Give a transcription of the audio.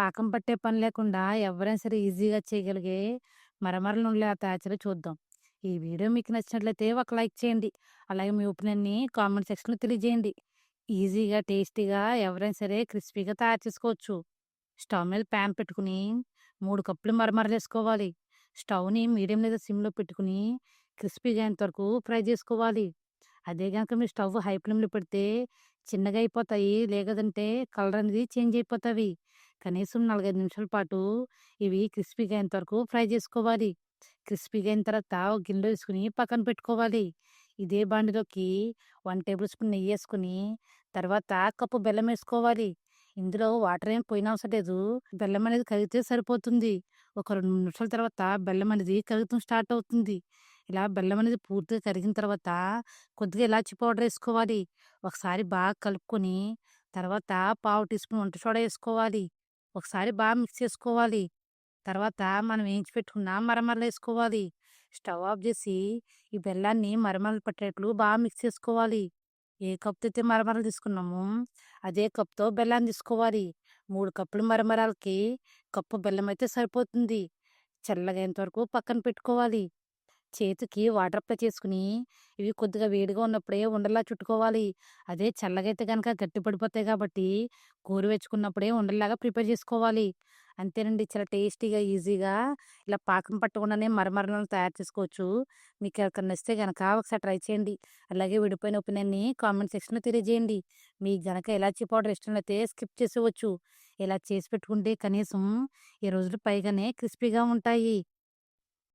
పాకం పట్టే పని లేకుండా ఎవరైనా సరే ఈజీగా చేయగలిగే మరమరలు ఉండే ఎలా తయారు చూద్దాం. ఈ వీడియో మీకు నచ్చినట్లయితే ఒక లైక్ చేయండి. అలాగే మీ ఒపీనియన్‌ని కామెంట్ సెక్షన్‌లో తెలియజేయండి. ఈజీగా, టేస్టీగా ఎవరైనా సరే క్రిస్పీగా తయారు చేసుకోవచ్చు. స్టవ్ మీద ప్యాన్ పెట్టుకుని మూడు కప్పులు మరమరలేసుకోవాలి. స్టవ్‌ని మీడియం లేదా సిమ్‌లో పెట్టుకుని క్రిస్పీగా అయ్యేంత వరకు ఫ్రై చేసుకోవాలి. అదే కనుక మీరు స్టవ్ హై ఫ్లేమ్‌లో పెడితే చిన్నగా అయిపోతాయి. లేదంటే కలర్ అనేది చేంజ్ అయిపోతాయి కనీసం 4, 5 నిమిషాల పాటు ఇవి క్రిస్పీగా అయినంత వరకు ఫ్రై చేసుకోవాలి. క్రిస్పీగా అయిన తర్వాత ఒక గిన్నెలో వేసుకుని పక్కన పెట్టుకోవాలి. ఇదే బాండిలోకి వన్ టేబుల్ స్పూన్ నెయ్యేసుకొని తర్వాత కప్పు బెల్లం వేసుకోవాలి. ఇందులో వాటర్ ఏం పోయనవసరం లేదు. బెల్లం అనేది కరిగితే సరిపోతుంది. ఒక రెండు నిమిషాల తర్వాత బెల్లం అనేది కరుగుతూ స్టార్ట్ అవుతుంది. ఇలా బెల్లం అనేది పూర్తిగా కరిగిన తర్వాత కొద్దిగా ఇలాచి పౌడర్ వేసుకోవాలి. ఒకసారి బాగా కలుపుకొని తర్వాత పావు టీ స్పూన్ వంట సోడా వేసుకోవాలి. ఒకసారి బాగా మిక్స్ చేసుకోవాలి. తర్వాత మనం వేయించి పెట్టుకున్న మరమరలేసుకోవాలి. స్టవ్ ఆఫ్ చేసి ఈ బెల్లాన్ని మరమరలు పట్టేట్లు బాగా మిక్స్ చేసుకోవాలి. ఏ కప్‌తో అయితే మరమరలు తీసుకున్నామో అదే కప్‌తో బెల్లాన్ని తీసుకోవాలి. మూడు కప్పులు మరమరాలకి కప్పు బెల్లం అయితే సరిపోతుంది. చల్లగైనంత వరకు పక్కన పెట్టుకోవాలి. చేతికి వాటర్ అప్లై చేసుకుని ఇవి కొద్దిగా వేడిగా ఉన్నప్పుడే ఉండల్లా చుట్టుకోవాలి. అదే చల్లగా అయితే గట్టి పడిపోతాయి కాబట్టి గోరువెచ్చుకున్నప్పుడే ఉండల్లాగా ప్రిపేర్ చేసుకోవాలి. అంతేనండి చాలా టేస్టీగా, ఈజీగా ఇలా పాకం పట్టకుండానే మరమరలను తయారు చేసుకోవచ్చు. మీకు ఎవరికైనా నచ్చితే కనుక ఒకసారి ట్రై చేయండి. అలాగే విడిపోయిన ఒపీనియన్‌ని కామెంట్ సెక్షన్‌లో తెలియజేయండి. మీకు గనక ఇలాచీ పౌడర్ ఇష్టం అయితే స్కిప్ చేసేవచ్చు ఇలా చేసి పెట్టుకుంటే కనీసం ఈ రోజులు పైగానే క్రిస్పీగా ఉంటాయి.